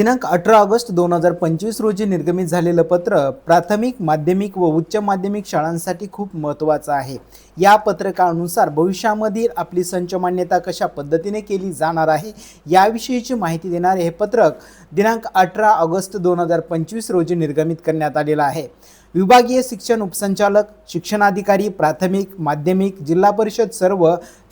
दिनांक अठरा ऑगस्ट दोन हजार पंचवीस रोजी निर्गमित झालेलं पत्र प्राथमिक माध्यमिक व उच्च माध्यमिक शाळांसाठी खूप महत्त्वाचं आहे. या पत्रकानुसार भविष्यामधील आपली संच मान्यता कशा पद्धतीने केली जाणार आहे याविषयीची माहिती देणारे हे पत्रक दिनांक अठरा ऑगस्ट दोन हजार पंचवीस रोजी निर्गमित करण्यात आलेलं आहे. विभागीय शिक्षण उपसंचालक शिक्षणाधिकारी प्राथमिक माध्यमिक जिल्हा परिषद सर्व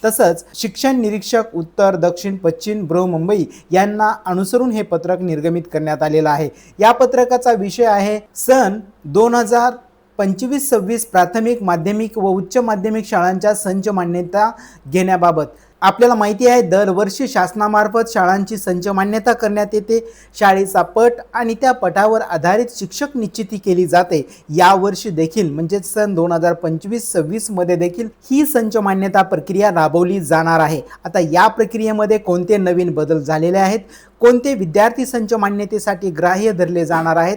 तसंच शिक्षण निरीक्षक उत्तर दक्षिण पश्चिम बृहमुंबई यांना अनुसरून हे पत्रक निर्गमित करण्यात आलेलं आहे. या पत्रकाचा विषय आहे सन दोन हजार पंचवीस सव्वीस प्राथमिक माध्यमिक व उच्च माध्यमिक शाळांच्या संच मान्यता घेण्याबाबत. आपल्याला माहिती आहे दरवर्षी शासनामार्फत शाळांची संच मान्यता करण्यात येते. शाळेचा पट आणि त्या पटावर आधारित शिक्षक निश्चिती केली जाते. यावर्षी देखील म्हणजेच सन दोन हजार पंचवीस सव्वीसमध्ये देखील ही संच मान्यता प्रक्रिया राबवली जाणार आहे. आता या प्रक्रियेमध्ये कोणते नवीन बदल झालेले आहेत? कोणते विद्यार्थी संच मान्यतेसाठी ग्राह्य धरले जाणार आहेत?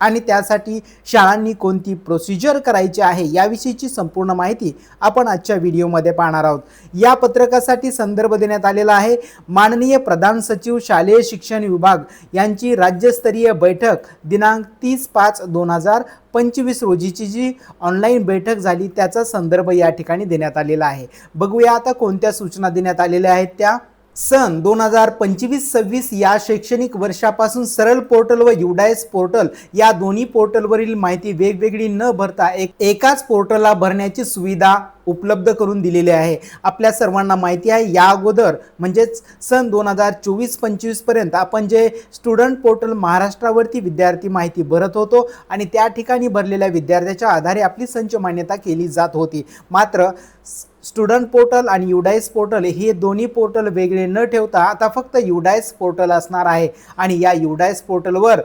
आणि त्यासाठी शाळांनी कोणती प्रोसिजर करायची आहे याविषयीची संपूर्ण माहिती आपण आजच्या व्हिडिओमध्ये पाहणार आहोत. या पत्रकासाठी संदर्भ देण्यात आलेला आहे माननीय प्रधान सचिव शालेय शिक्षण विभाग यांची राज्यस्तरीय बैठक दिनांक तीस पाच दोन हजार पंचवीस रोजीची जी ऑनलाईन बैठक झाली त्याचा संदर्भ या ठिकाणी देण्यात आलेला आहे. बघूया आता कोणत्या सूचना देण्यात आलेल्या आहेत त्या. सन दोन हजार पंचवीस सव्वीस या शैक्षणिक वर्षापासून सरळ पोर्टल व युडायस पोर्टल या दोन्ही पोर्टलवरील माहिती वेगवेगळी न भरता एक एकाच पोर्टलला भरण्याची सुविधा उपलब्ध करून दिलेले आहे. आपल्या सर्वांना माहिती आहे या अगोदर म्हणजेच सन दोन हजार चोवीस पंचवीसपर्यंत आपण जे स्टुडंट पोर्टल महाराष्ट्रावरती विद्यार्थी माहिती भरत होतो आणि त्या ठिकाणी भरलेल्या विद्यार्थ्याच्या आधारे आपली संच मान्यता केली जात होती. मात्र स्टुडंट पोर्टल आणि युडायस पोर्टल हे दोन्ही पोर्टल वेगळे न ठेवता आता फक्त युडायस पोर्टल असणार आहे. आणि या युडायस पोर्टलवर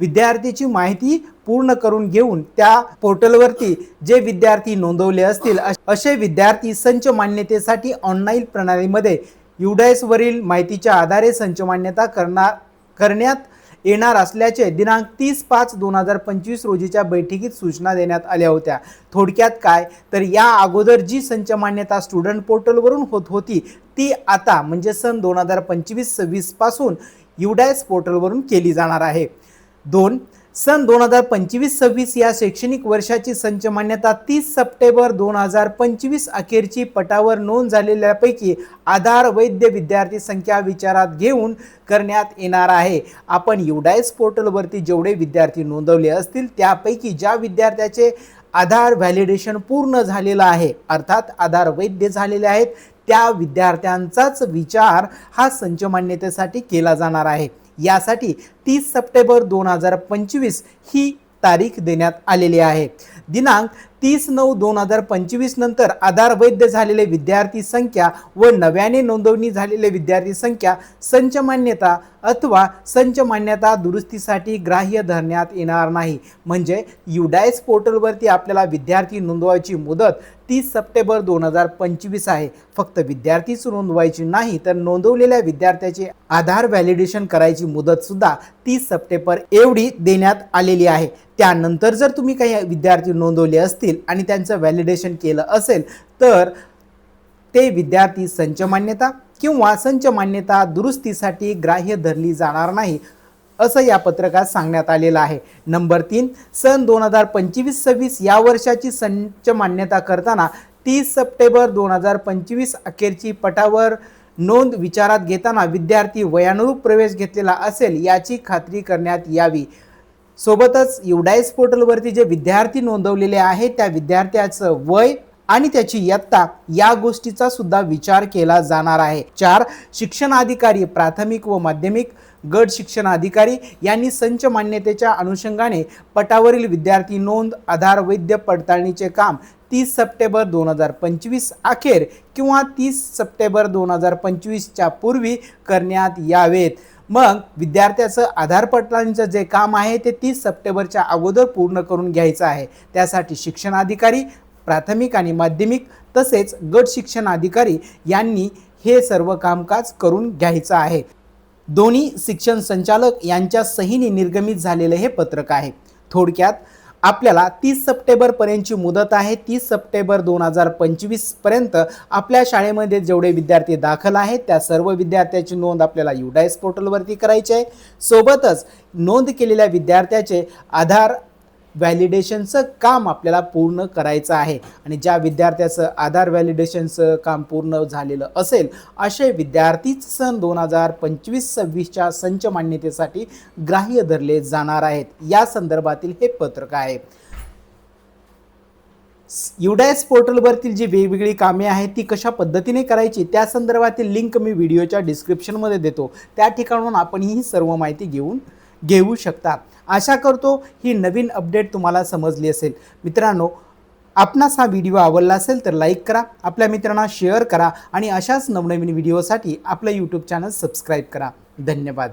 विद्यार्थीची माहिती पूर्ण करून घेऊन त्या पोर्टलवरती जे विद्यार्थी नोंदवले असतील असे विद्यार्थी संच मान्यतेसाठी ऑनलाईन प्रणालीमध्ये युडायसवरील माहितीच्या आधारे संच मान्यता करणार करण्यात येणार असल्याचे दिनांक तीस पाच दोन हजार पंचवीस रोजीच्या बैठकीत सूचना देण्यात आल्या होत्या. थोडक्यात काय? तर या अगोदर जी संच मान्यता स्टुडंट पोर्टलवरून होत होती ती आता म्हणजे सन दोन हजार पंचवीस सव्वीसपासून युडायस पोर्टलवरून केली जाणार आहे. दोन सन दोन हजार पंचवीस सव्वीस या शैक्षणिक वर्षाची संच मान्यता तीस सप्टेंबर दोन हजार पंचवीस अखेरची पटावर नोंद झालेल्यापैकी आधार वैद्य विद्यार्थी संख्या विचारात घेऊन करण्यात येणार आहे. आपण युडायस पोर्टलवरती जेवढे विद्यार्थी नोंदवले असतील त्यापैकी ज्या विद्यार्थ्याचे आधार व्हॅलिडेशन पूर्ण झालेलं आहे अर्थात आधार वैद्य झालेले आहेत त्या विद्यार्थ्यांचाच विचार हा संच मान्यतेसाठी केला जाणार आहे. यासाठी तीस सप्टेंबर दोन हजार पंचवीस ही तारीख देण्यात आलेली आहे. दिनांक तीस नऊ दोन हजार पंचवीस नंतर आधार वैध झालेले विद्यार्थी संख्या व नव्याने नोंदवणी झालेले विद्यार्थी संख्या संच मान्यता अथवा संच मान्यता दुरुस्तीसाठी ग्राह्य धरण्यात येणार नाही. म्हणजे युडायस पोर्टलवरती आपल्याला विद्यार्थी नोंदवायची मुदत तीस सप्टेंबर दोन हजार पंचवीस आहे. फक्त विद्यार्थीच नोंदवायची नाही तर नोंदवलेल्या विद्यार्थ्याचे आधार व्हॅलिडेशन करायची मुदतसुद्धा तीस सप्टेंबर एवढी देण्यात आलेली आहे. त्यानंतर जर तुम्ही काही विद्यार्थी नोंदवले असतील आणि त्यांचं व्हॅलिडेशन केलं असेल तर ते विद्यार्थी संच मान्यता किंवा संच मान्यता दुरुस्तीसाठी ग्राह्य धरली जाणार नाही असं या पत्रकात सांगण्यात आलेलं आहे. नंबर तीन सन दोन हजार पंचवीस सव्वीस या वर्षाची संच मान्यता करताना तीस सप्टेंबर दोन हजार पंचवीस अखेरची पटावर नोंद विचारात घेताना विद्यार्थी वयानुरूप प्रवेश घेतलेला असेल याची खात्री करण्यात यावी. सोबतच युडाईस पोर्टलवरती जे विद्यार्थी नोंदवलेले आहेत त्या विद्यार्थ्याचं वय आणि त्याची इयत्ता या गोष्टीचा सुद्धा विचार केला जाणार आहे. चार शिक्षणाधिकारी प्राथमिक व माध्यमिक गट शिक्षण अधिकारी यांनी संच मान्यतेच्या अनुषंगाने पटावरील विद्यार्थी नोंद आधार वैद्य पडताळणीचे काम तीस सप्टेंबर दोन हजार पंचवीस अखेर किंवा तीस सप्टेंबर दोन हजार पंचवीसच्या पूर्वी करण्यात यावेत. मग विद्यार्थ्याचं आधार जे काम आहे ते तीस सप्टेंबरच्या अगोदर पूर्ण करून घ्यायचं आहे. त्यासाठी शिक्षणाधिकारी प्राथमिक आणि माध्यमिक तसेच गट शिक्षण अधिकारी यांनी हे सर्व कामकाज करून घ्यायचं आहे. दोन्ही शिक्षण संचालक यांच्या सहीने निर्गमित झालेलं हे पत्रक आहे. थोडक्यात आपल्याला तीस सप्टेंबरपर्यंतची मुदत आहे. तीस सप्टेंबर दोन हजार पंचवीसपर्यंत आपल्या शाळेमध्ये जेवढे विद्यार्थी दाखल आहेत त्या सर्व विद्यार्थ्याची नोंद आपल्याला युडायस पोर्टलवरती करायची आहे. सोबतच नोंद केलेल्या विद्यार्थ्याचे आधार व्हॅलिडेशनचं काम आपल्याला पूर्ण करायचं आहे. आणि ज्या विद्यार्थ्याचं आधार व्हॅलिडेशनचं काम पूर्ण झालेलं असेल असे विद्यार्थीच सन दोन हजार पंचवीस सव्वीसच्या संच मान्यतेसाठी ग्राह्य धरले जाणार आहेत. या संदर्भातील हे पत्रक आहे. युडायस पोर्टलवरतील जी वेगवेगळी कामे आहेत ती कशा पद्धतीने करायची त्या संदर्भातील लिंक मी व्हिडिओच्या डिस्क्रिप्शनमध्ये देतो. त्या ठिकाणून आपण ही सर्व माहिती घेऊन घेऊ शकता. आशा करतो ही नवीन अपडेट तुम्हाला समजली असेल. मित्रांनो आपणास हा व्हिडिओ आवडला असेल तर लाईक करा आपल्या मित्रांना शेअर करा आणि अशाच नवनवीन व्हिडिओसाठी आपलं यूट्यूब चॅनल सबस्क्राईब करा. धन्यवाद.